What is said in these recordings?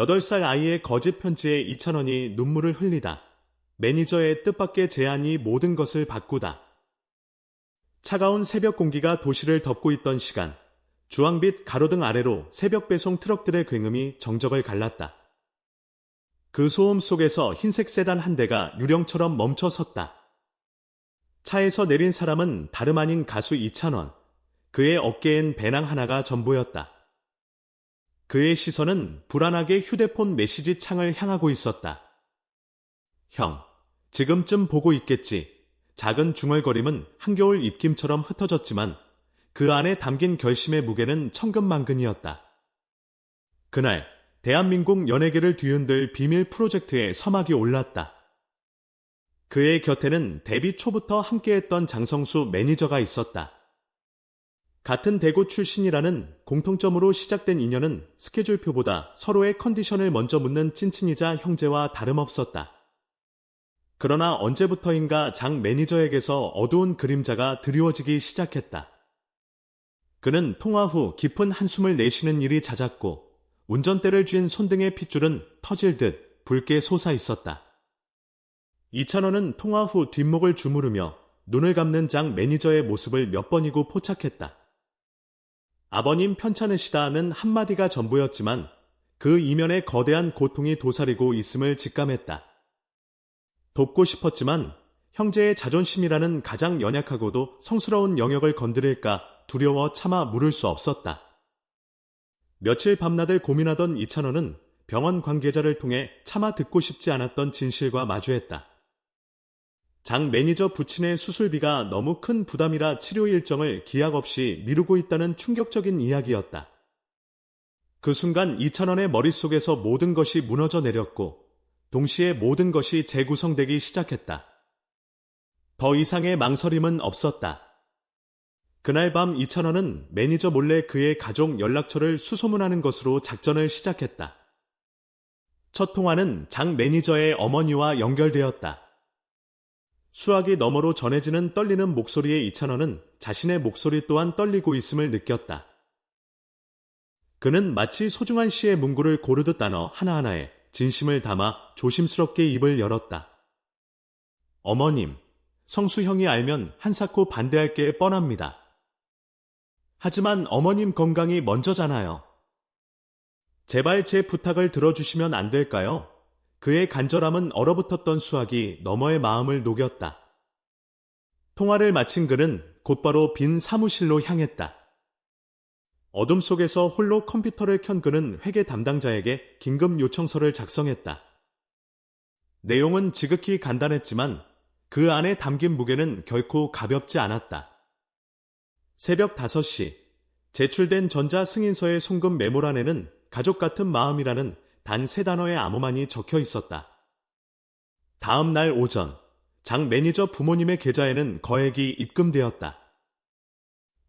8살 아이의 거짓 편지에 이찬원이 눈물을 흘리다. 매니저의 뜻밖의 제안이 모든 것을 바꾸다. 차가운 새벽 공기가 도시를 덮고 있던 시간, 주황빛 가로등 아래로 새벽 배송 트럭들의 굉음이 정적을 갈랐다. 그 소음 속에서 흰색 세단 한 대가 유령처럼 멈춰 섰다. 차에서 내린 사람은 다름 아닌 가수 이찬원. 그의 어깨엔 배낭 하나가 전부였다. 그의 시선은 불안하게 휴대폰 메시지 창을 향하고 있었다. 형, 지금쯤 보고 있겠지. 작은 중얼거림은 한겨울 입김처럼 흩어졌지만 그 안에 담긴 결심의 무게는 천근만근이었다. 그날 대한민국 연예계를 뒤흔들 비밀 프로젝트의 서막이 올랐다. 그의 곁에는 데뷔 초부터 함께했던 장성수 매니저가 있었다. 같은 대구 출신이라는 공통점으로 시작된 인연은 스케줄표보다 서로의 컨디션을 먼저 묻는 찐친이자 형제와 다름없었다. 그러나 언제부터인가 장 매니저에게서 어두운 그림자가 드리워지기 시작했다. 그는 통화 후 깊은 한숨을 내쉬는 일이 잦았고 운전대를 쥔 손등의 핏줄은 터질 듯 붉게 솟아 있었다. 이찬원은 통화 후 뒷목을 주무르며 눈을 감는 장 매니저의 모습을 몇 번이고 포착했다. 아버님 편찮으시다는 한마디가 전부였지만 그 이면에 거대한 고통이 도사리고 있음을 직감했다. 돕고 싶었지만 형제의 자존심이라는 가장 연약하고도 성스러운 영역을 건드릴까 두려워 차마 물을 수 없었다. 며칠 밤낮을 고민하던 이찬원은 병원 관계자를 통해 차마 듣고 싶지 않았던 진실과 마주했다. 장 매니저 부친의 수술비가 너무 큰 부담이라 치료 일정을 기약 없이 미루고 있다는 충격적인 이야기였다. 그 순간 이찬원의 머릿속에서 모든 것이 무너져 내렸고 동시에 모든 것이 재구성되기 시작했다. 더 이상의 망설임은 없었다. 그날 밤 이찬원은 매니저 몰래 그의 가족 연락처를 수소문하는 것으로 작전을 시작했다. 첫 통화는 장 매니저의 어머니와 연결되었다. 수학이 너머로 전해지는 떨리는 목소리의 이찬원은 자신의 목소리 또한 떨리고 있음을 느꼈다. 그는 마치 소중한 시의 문구를 고르듯 단어 하나하나에 진심을 담아 조심스럽게 입을 열었다. 어머님, 성수형이 알면 한사코 반대할 게 뻔합니다. 하지만 어머님 건강이 먼저잖아요. 제발 제 부탁을 들어주시면 안 될까요? 그의 간절함은 얼어붙었던 수학이 너머의 마음을 녹였다. 통화를 마친 그는 곧바로 빈 사무실로 향했다. 어둠 속에서 홀로 컴퓨터를 켠 그는 회계 담당자에게 긴급 요청서를 작성했다. 내용은 지극히 간단했지만 그 안에 담긴 무게는 결코 가볍지 않았다. 새벽 5시 제출된 전자 승인서의 송금 메모란에는 가족 같은 마음이라는 단 세 단어의 암호만이 적혀 있었다. 다음 날 오전 장 매니저 부모님의 계좌에는 거액이 입금되었다.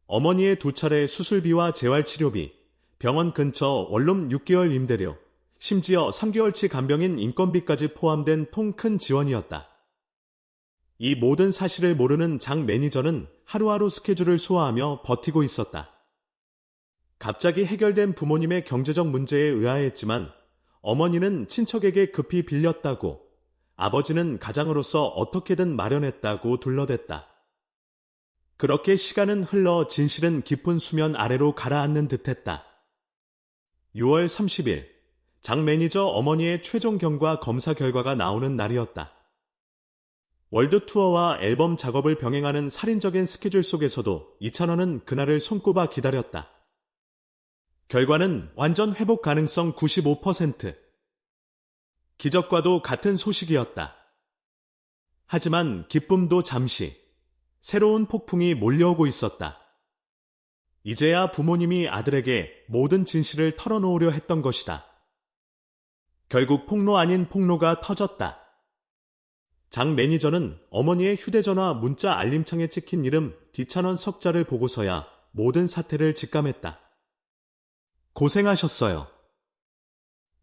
어머니의 두 차례 수술비와 재활치료비, 병원 근처 원룸 6개월 임대료, 심지어 3개월치 간병인 인건비까지 포함된 통 큰 지원이었다. 이 모든 사실을 모르는 장 매니저는 하루하루 스케줄을 소화하며 버티고 있었다. 갑자기 해결된 부모님의 경제적 문제에 의아했지만 어머니는 친척에게 급히 빌렸다고 아버지는 가장으로서 어떻게든 마련했다고 둘러댔다. 그렇게 시간은 흘러 진실은 깊은 수면 아래로 가라앉는 듯했다. 6월 30일 장 매니저 어머니의 최종 경과 검사 결과가 나오는 날이었다. 월드 투어와 앨범 작업을 병행하는 살인적인 스케줄 속에서도 이찬원은 그날을 손꼽아 기다렸다. 결과는 완전 회복 가능성 95%. 기적과도 같은 소식이었다. 하지만 기쁨도 잠시 새로운 폭풍이 몰려오고 있었다. 이제야 부모님이 아들에게 모든 진실을 털어놓으려 했던 것이다. 결국 폭로 아닌 폭로가 터졌다. 장 매니저는 어머니의 휴대전화 문자 알림창에 찍힌 이름 뒤찬원 석자를 보고서야 모든 사태를 직감했다. 고생하셨어요.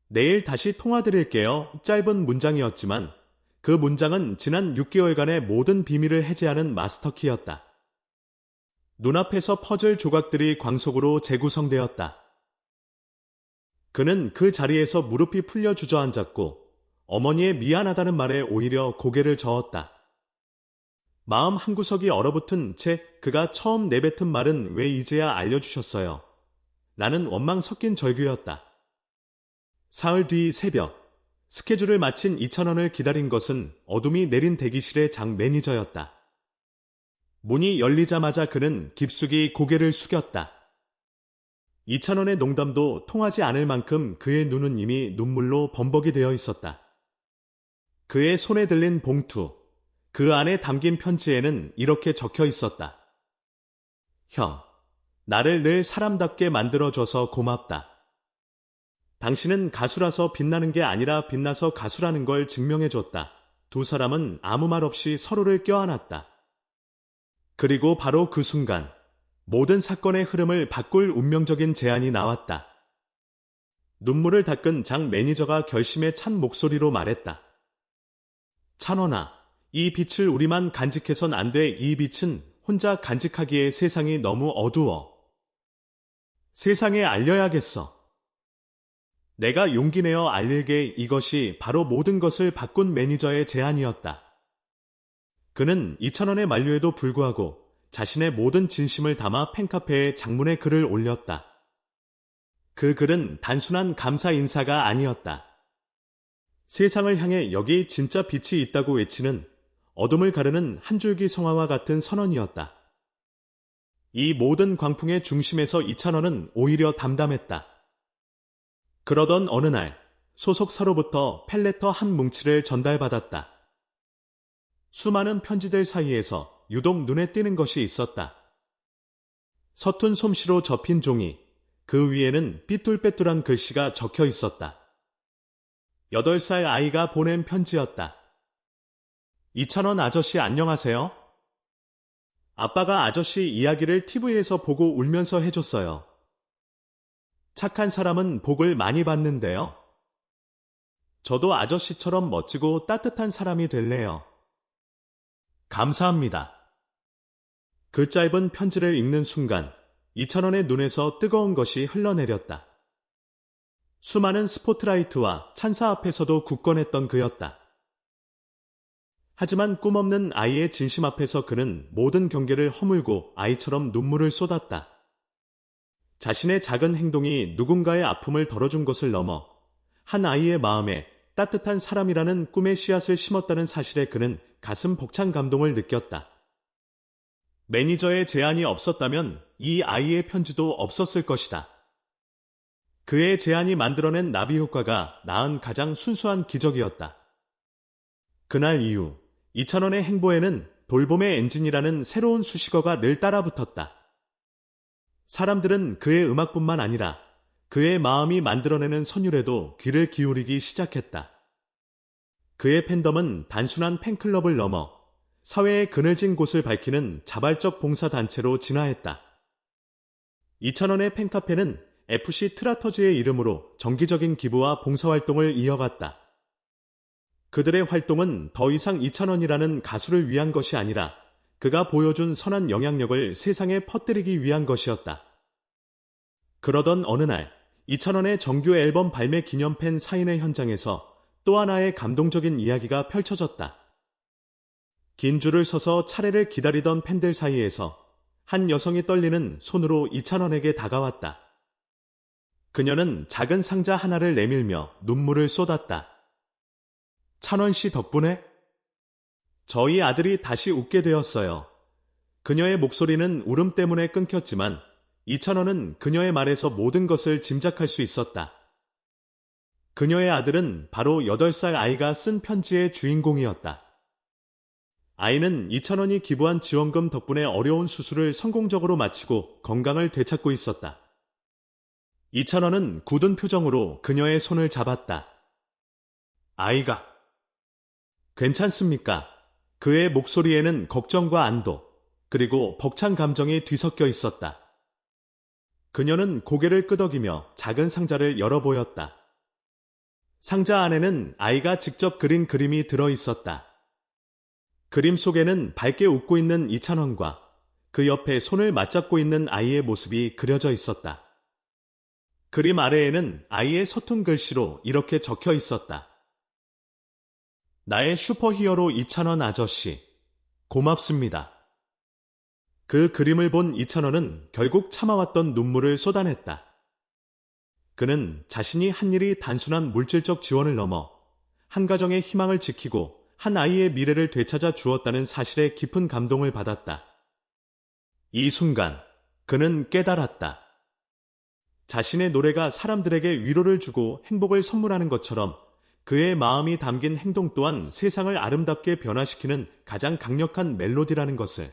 내일 다시 통화드릴게요. 짧은 문장이었지만 그 문장은 지난 6개월간의 모든 비밀을 해제하는 마스터키였다. 눈앞에서 퍼즐 조각들이 광속으로 재구성되었다. 그는 그 자리에서 무릎이 풀려 주저앉았고 어머니의 미안하다는 말에 오히려 고개를 저었다. 마음 한구석이 얼어붙은 채 그가 처음 내뱉은 말은 왜 이제야 알려주셨어요. 나는 원망 섞인 절규였다. 사흘 뒤 새벽, 스케줄을 마친 2천원을 기다린 것은 어둠이 내린 대기실의 장 매니저였다. 문이 열리자마자 그는 깊숙이 고개를 숙였다. 2천원의 농담도 통하지 않을 만큼 그의 눈은 이미 눈물로 범벅이 되어 있었다. 그의 손에 들린 봉투, 그 안에 담긴 편지에는 이렇게 적혀 있었다. 형, 나를 늘 사람답게 만들어줘서 고맙다. 당신은 가수라서 빛나는 게 아니라 빛나서 가수라는 걸 증명해줬다. 두 사람은 아무 말 없이 서로를 껴안았다. 그리고 바로 그 순간 모든 사건의 흐름을 바꿀 운명적인 제안이 나왔다. 눈물을 닦은 장 매니저가 결심에 찬 목소리로 말했다. 찬원아, 이 빛을 우리만 간직해선 안 돼. 이 빛은 혼자 간직하기에 세상이 너무 어두워. 세상에 알려야겠어. 내가 용기 내어 알릴게 이것이 바로 모든 것을 바꾼 매니저의 제안이었다. 그는 2천원의 만류에도 불구하고 자신의 모든 진심을 담아 팬카페에 장문의 글을 올렸다. 그 글은 단순한 감사 인사가 아니었다. 세상을 향해 여기 진짜 빛이 있다고 외치는 어둠을 가르는 한 줄기 성화와 같은 선언이었다. 이 모든 광풍의 중심에서 이찬원은 오히려 담담했다. 그러던 어느 날 소속사로부터 펠레터 한 뭉치를 전달받았다. 수많은 편지들 사이에서 유독 눈에 띄는 것이 있었다. 서툰 솜씨로 접힌 종이 그 위에는 삐뚤빼뚤한 글씨가 적혀 있었다. 8살 아이가 보낸 편지였다. 이찬원 아저씨 안녕하세요. 아빠가 아저씨 이야기를 TV에서 보고 울면서 해줬어요. 착한 사람은 복을 많이 받는데요. 저도 아저씨처럼 멋지고 따뜻한 사람이 될래요. 감사합니다. 그 짧은 편지를 읽는 순간 이찬원의 눈에서 뜨거운 것이 흘러내렸다. 수많은 스포트라이트와 찬사 앞에서도 굳건했던 그였다. 하지만 꿈없는 아이의 진심 앞에서 그는 모든 경계를 허물고 아이처럼 눈물을 쏟았다. 자신의 작은 행동이 누군가의 아픔을 덜어준 것을 넘어 한 아이의 마음에 따뜻한 사람이라는 꿈의 씨앗을 심었다는 사실에 그는 가슴 벅찬 감동을 느꼈다. 매니저의 제안이 없었다면 이 아이의 편지도 없었을 것이다. 그의 제안이 만들어낸 나비 효과가 낳은 가장 순수한 기적이었다. 그날 이후 이찬원의 행보에는 돌봄의 엔진이라는 새로운 수식어가 늘 따라붙었다. 사람들은 그의 음악뿐만 아니라 그의 마음이 만들어내는 선율에도 귀를 기울이기 시작했다. 그의 팬덤은 단순한 팬클럽을 넘어 사회의 그늘진 곳을 밝히는 자발적 봉사단체로 진화했다. 2천원의 팬카페는 FC 트라터즈의 이름으로 정기적인 기부와 봉사활동을 이어갔다. 그들의 활동은 더 이상 2천원이라는 가수를 위한 것이 아니라 그가 보여준 선한 영향력을 세상에 퍼뜨리기 위한 것이었다. 그러던 어느 날 2천원의 정규 앨범 발매 기념 팬 사인회 현장에서 또 하나의 감동적인 이야기가 펼쳐졌다. 긴 줄을 서서 차례를 기다리던 팬들 사이에서 한 여성이 떨리는 손으로 이찬원에게 다가왔다. 그녀는 작은 상자 하나를 내밀며 눈물을 쏟았다. 찬원 씨 덕분에 저희 아들이 다시 웃게 되었어요. 그녀의 목소리는 울음 때문에 끊겼지만 이찬원은 그녀의 말에서 모든 것을 짐작할 수 있었다. 그녀의 아들은 바로 8살 아이가 쓴 편지의 주인공이었다. 아이는 이찬원이 기부한 지원금 덕분에 어려운 수술을 성공적으로 마치고 건강을 되찾고 있었다. 이찬원은 굳은 표정으로 그녀의 손을 잡았다. 아이가 괜찮습니까? 그의 목소리에는 걱정과 안도, 그리고 벅찬 감정이 뒤섞여 있었다. 그녀는 고개를 끄덕이며 작은 상자를 열어 보였다. 상자 안에는 아이가 직접 그린 그림이 들어 있었다. 그림 속에는 밝게 웃고 있는 이찬원과 그 옆에 손을 맞잡고 있는 아이의 모습이 그려져 있었다. 그림 아래에는 아이의 서툰 글씨로 이렇게 적혀 있었다. 나의 슈퍼히어로 이찬원 아저씨. 고맙습니다. 그 그림을 본 이찬원은 결국 참아왔던 눈물을 쏟아냈다. 그는 자신이 한 일이 단순한 물질적 지원을 넘어 한 가정의 희망을 지키고 한 아이의 미래를 되찾아 주었다는 사실에 깊은 감동을 받았다. 이 순간 그는 깨달았다. 자신의 노래가 사람들에게 위로를 주고 행복을 선물하는 것처럼 그의 마음이 담긴 행동 또한 세상을 아름답게 변화시키는 가장 강력한 멜로디라는 것을.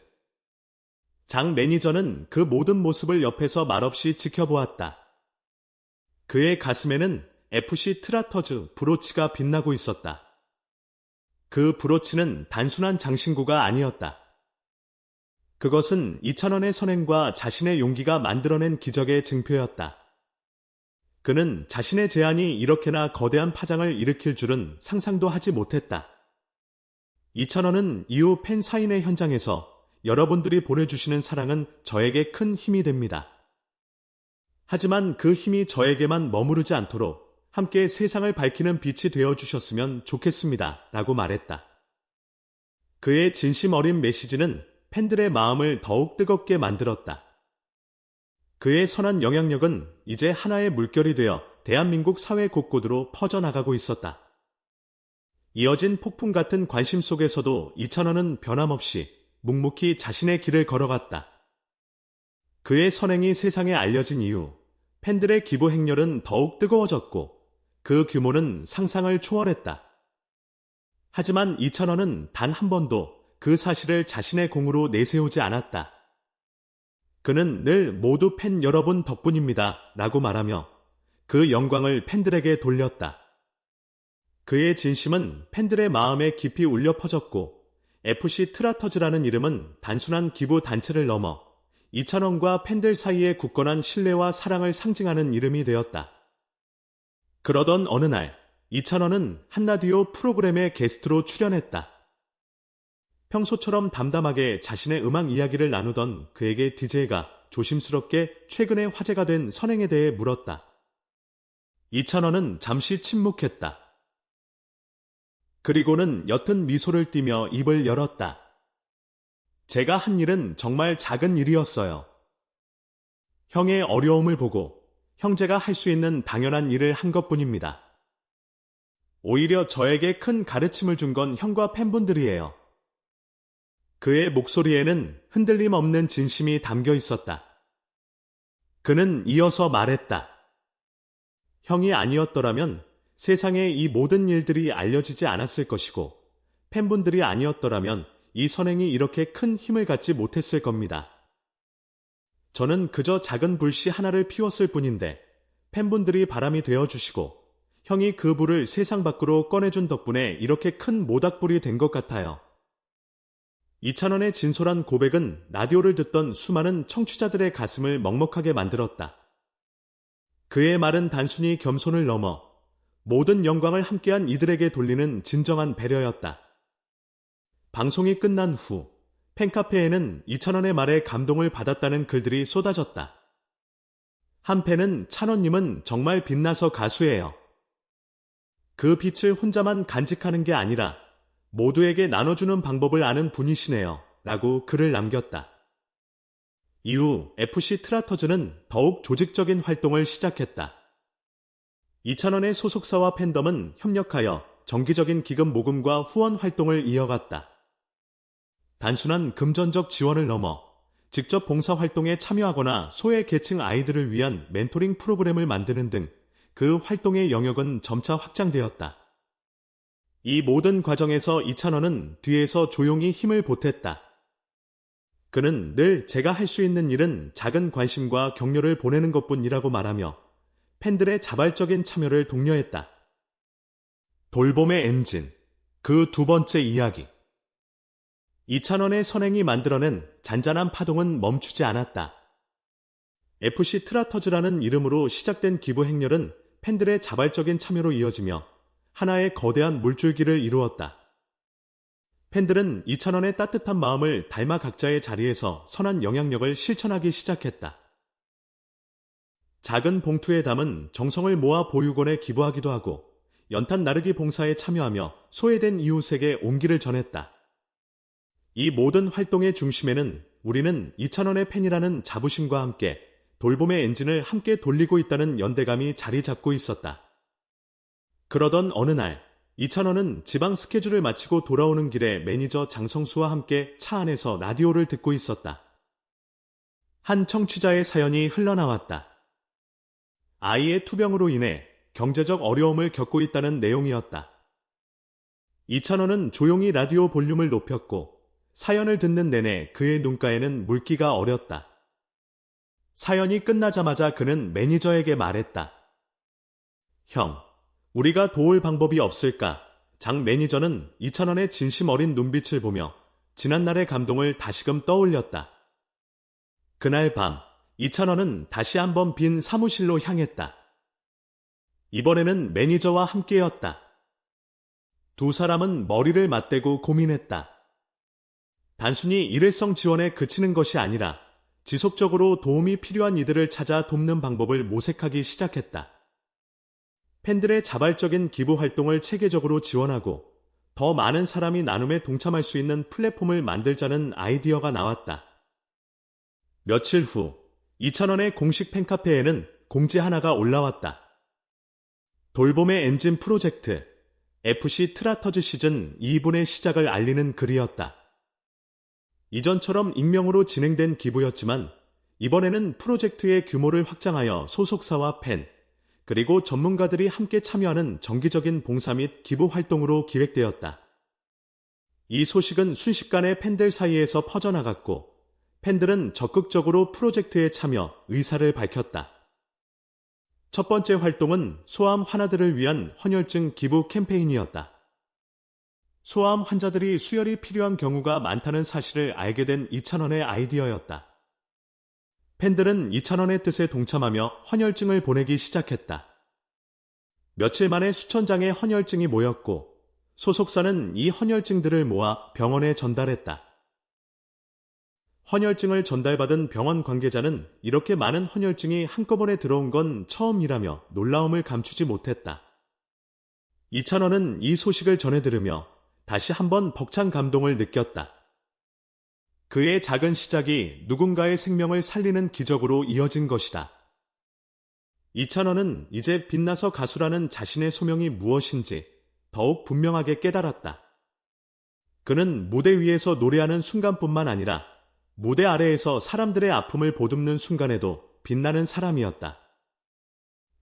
장 매니저는 그 모든 모습을 옆에서 말없이 지켜보았다. 그의 가슴에는 FC 트라터즈 브로치가 빛나고 있었다. 그 브로치는 단순한 장신구가 아니었다. 그것은 2천원의 선행과 자신의 용기가 만들어낸 기적의 증표였다. 그는 자신의 제안이 이렇게나 거대한 파장을 일으킬 줄은 상상도 하지 못했다. 2천원은 이후 팬 사인회 현장에서 여러분들이 보내주시는 사랑은 저에게 큰 힘이 됩니다. 하지만 그 힘이 저에게만 머무르지 않도록 함께 세상을 밝히는 빛이 되어 주셨으면 좋겠습니다. 라고 말했다. 그의 진심 어린 메시지는 팬들의 마음을 더욱 뜨겁게 만들었다. 그의 선한 영향력은 이제 하나의 물결이 되어 대한민국 사회 곳곳으로 퍼져나가고 있었다. 이어진 폭풍 같은 관심 속에서도 이찬원은 변함없이 묵묵히 자신의 길을 걸어갔다. 그의 선행이 세상에 알려진 이후 팬들의 기부 행렬은 더욱 뜨거워졌고 그 규모는 상상을 초월했다. 하지만 이찬원은 단 한 번도 그 사실을 자신의 공으로 내세우지 않았다. 그는 늘 모두 팬 여러분 덕분입니다. 라고 말하며 그 영광을 팬들에게 돌렸다. 그의 진심은 팬들의 마음에 깊이 울려 퍼졌고 FC 트라터즈라는 이름은 단순한 기부 단체를 넘어 이찬원과 팬들 사이의 굳건한 신뢰와 사랑을 상징하는 이름이 되었다. 그러던 어느 날 이찬원은 한라디오 프로그램의 게스트로 출연했다. 평소처럼 담담하게 자신의 음악 이야기를 나누던 그에게 DJ가 조심스럽게 최근에 화제가 된 선행에 대해 물었다. 이찬원은 잠시 침묵했다. 그리고는 옅은 미소를 띠며 입을 열었다. 제가 한 일은 정말 작은 일이었어요. 형의 어려움을 보고 형제가 할 수 있는 당연한 일을 한 것뿐입니다. 오히려 저에게 큰 가르침을 준 건 형과 팬분들이에요. 그의 목소리에는 흔들림 없는 진심이 담겨 있었다. 그는 이어서 말했다. 형이 아니었더라면 세상에 이 모든 일들이 알려지지 않았을 것이고 팬분들이 아니었더라면 이 선행이 이렇게 큰 힘을 갖지 못했을 겁니다. 저는 그저 작은 불씨 하나를 피웠을 뿐인데 팬분들이 바람이 되어주시고 형이 그 불을 세상 밖으로 꺼내준 덕분에 이렇게 큰 모닥불이 된 것 같아요. 이찬원의 진솔한 고백은 라디오를 듣던 수많은 청취자들의 가슴을 먹먹하게 만들었다. 그의 말은 단순히 겸손을 넘어 모든 영광을 함께한 이들에게 돌리는 진정한 배려였다. 방송이 끝난 후 팬카페에는 이찬원의 말에 감동을 받았다는 글들이 쏟아졌다. 한팬은 찬원님은 정말 빛나서 가수예요. 그 빛을 혼자만 간직하는 게 아니라 모두에게 나눠주는 방법을 아는 분이시네요. 라고 글을 남겼다. 이후 FC 트라터즈는 더욱 조직적인 활동을 시작했다. 이찬원의 소속사와 팬덤은 협력하여 정기적인 기금 모금과 후원 활동을 이어갔다. 단순한 금전적 지원을 넘어 직접 봉사활동에 참여하거나 소외 계층 아이들을 위한 멘토링 프로그램을 만드는 등 그 활동의 영역은 점차 확장되었다. 이 모든 과정에서 이찬원은 뒤에서 조용히 힘을 보탰다. 그는 늘 제가 할 수 있는 일은 작은 관심과 격려를 보내는 것뿐이라고 말하며 팬들의 자발적인 참여를 독려했다. 돌봄의 엔진, 그 두 번째 이야기. 이찬원의 선행이 만들어낸 잔잔한 파동은 멈추지 않았다. FC 트라터즈라는 이름으로 시작된 기부 행렬은 팬들의 자발적인 참여로 이어지며 하나의 거대한 물줄기를 이루었다. 팬들은 이찬원의 따뜻한 마음을 닮아 각자의 자리에서 선한 영향력을 실천하기 시작했다. 작은 봉투에 담은 정성을 모아 보육원에 기부하기도 하고 연탄 나르기 봉사에 참여하며 소외된 이웃에게 온기를 전했다. 이 모든 활동의 중심에는 우리는 2,000원의 팬이라는 자부심과 함께 돌봄의 엔진을 함께 돌리고 있다는 연대감이 자리 잡고 있었다. 그러던 어느 날, 2,000원은 지방 스케줄을 마치고 돌아오는 길에 매니저 장성수와 함께 차 안에서 라디오를 듣고 있었다. 한 청취자의 사연이 흘러나왔다. 아이의 투병으로 인해 경제적 어려움을 겪고 있다는 내용이었다. 2,000원은 조용히 라디오 볼륨을 높였고 사연을 듣는 내내 그의 눈가에는 물기가 어렸다. 사연이 끝나자마자 그는 매니저에게 말했다. 형, 우리가 도울 방법이 없을까? 장 매니저는 2,000원의 진심 어린 눈빛을 보며 지난날의 감동을 다시금 떠올렸다. 그날 밤, 2,000원은 다시 한번 빈 사무실로 향했다. 이번에는 매니저와 함께였다. 두 사람은 머리를 맞대고 고민했다. 단순히 일회성 지원에 그치는 것이 아니라 지속적으로 도움이 필요한 이들을 찾아 돕는 방법을 모색하기 시작했다. 팬들의 자발적인 기부 활동을 체계적으로 지원하고 더 많은 사람이 나눔에 동참할 수 있는 플랫폼을 만들자는 아이디어가 나왔다. 며칠 후 2,000원의 공식 팬카페에는 공지 하나가 올라왔다. 돌봄의 엔진 프로젝트 FC 트라터즈 시즌 2분의 시작을 알리는 글이었다. 이전처럼 익명으로 진행된 기부였지만 이번에는 프로젝트의 규모를 확장하여 소속사와 팬, 그리고 전문가들이 함께 참여하는 정기적인 봉사 및 기부 활동으로 기획되었다. 이 소식은 순식간에 팬들 사이에서 퍼져나갔고 팬들은 적극적으로 프로젝트에 참여 의사를 밝혔다. 첫 번째 활동은 소암 환자들을 위한 헌혈증 기부 캠페인이었다. 소아암 환자들이 수혈이 필요한 경우가 많다는 사실을 알게 된 이찬원의 아이디어였다. 팬들은 이찬원의 뜻에 동참하며 헌혈증을 보내기 시작했다. 며칠 만에 수천 장의 헌혈증이 모였고 소속사는 이 헌혈증들을 모아 병원에 전달했다. 헌혈증을 전달받은 병원 관계자는 이렇게 많은 헌혈증이 한꺼번에 들어온 건 처음이라며 놀라움을 감추지 못했다. 이찬원은 이 소식을 전해 들으며 다시 한번 벅찬 감동을 느꼈다. 그의 작은 시작이 누군가의 생명을 살리는 기적으로 이어진 것이다. 이찬원은 이제 빛나서 가수라는 자신의 소명이 무엇인지 더욱 분명하게 깨달았다. 그는 무대 위에서 노래하는 순간뿐만 아니라 무대 아래에서 사람들의 아픔을 보듬는 순간에도 빛나는 사람이었다.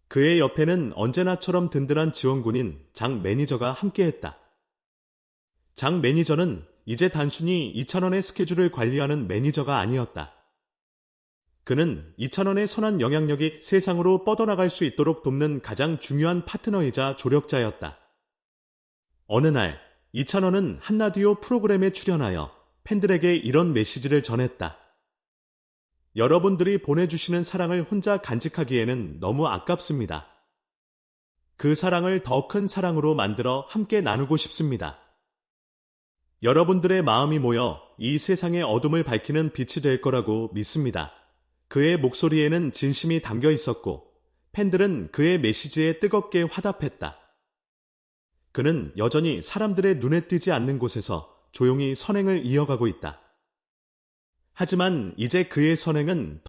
그의 옆에는 언제나처럼 든든한 지원군인 장 매니저가 함께했다. 장 매니저는 이제 단순히 2,000원의 스케줄을 관리하는 매니저가 아니었다. 그는 2,000원의 선한 영향력이 세상으로 뻗어나갈 수 있도록 돕는 가장 중요한 파트너이자 조력자였다. 어느 날 2,000원은 한라디오 프로그램에 출연하여 팬들에게 이런 메시지를 전했다. 여러분들이 보내주시는 사랑을 혼자 간직하기에는 너무 아깝습니다. 그 사랑을 더 큰 사랑으로 만들어 함께 나누고 싶습니다. 여러분들의 마음이 모여 이 세상의 어둠을 밝히는 빛이 될 거라고 믿습니다. 그의 목소리에는 진심이 담겨 있었고 팬들은 그의 메시지에 뜨겁게 화답했다. 그는 여전히 사람들의 눈에 띄지 않는 곳에서 조용히 선행을 이어가고 있다. 하지만 이제 그의 선행은